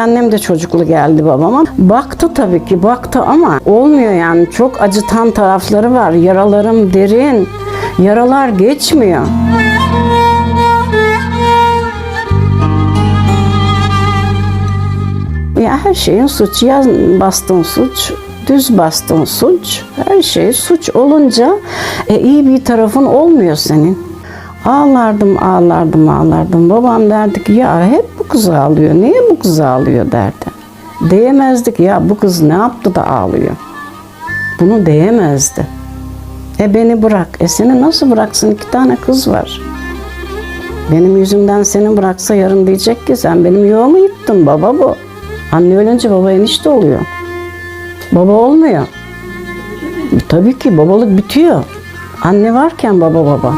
üvey annem de çocuklu geldi babama. Baktı tabii ki baktı ama olmuyor yani. Çok acıtan tarafları var. Yaralarım derin. Yaralar geçmiyor. Ya her şeyin suç. Ya bastın suç, düz bastın suç. Her şey suç olunca e, iyi bir tarafın olmuyor senin. Ağlardım, ağlardım, ağlardım. Babam derdi ki ya hep bu kız ağlıyor. Niye bu kız ağlıyor derdi. Diyemezdik ya bu kız ne yaptı da ağlıyor. Bunu diyemezdi. E beni bırak. E seni nasıl bıraksın? İki tane kız var. Benim yüzümden seni bıraksa yarın diyecek ki sen benim yuvamı yıktın baba bu. Anne ölünce baba enişte oluyor. Baba olmuyor. Tabii ki babalık bitiyor. Anne varken baba baba.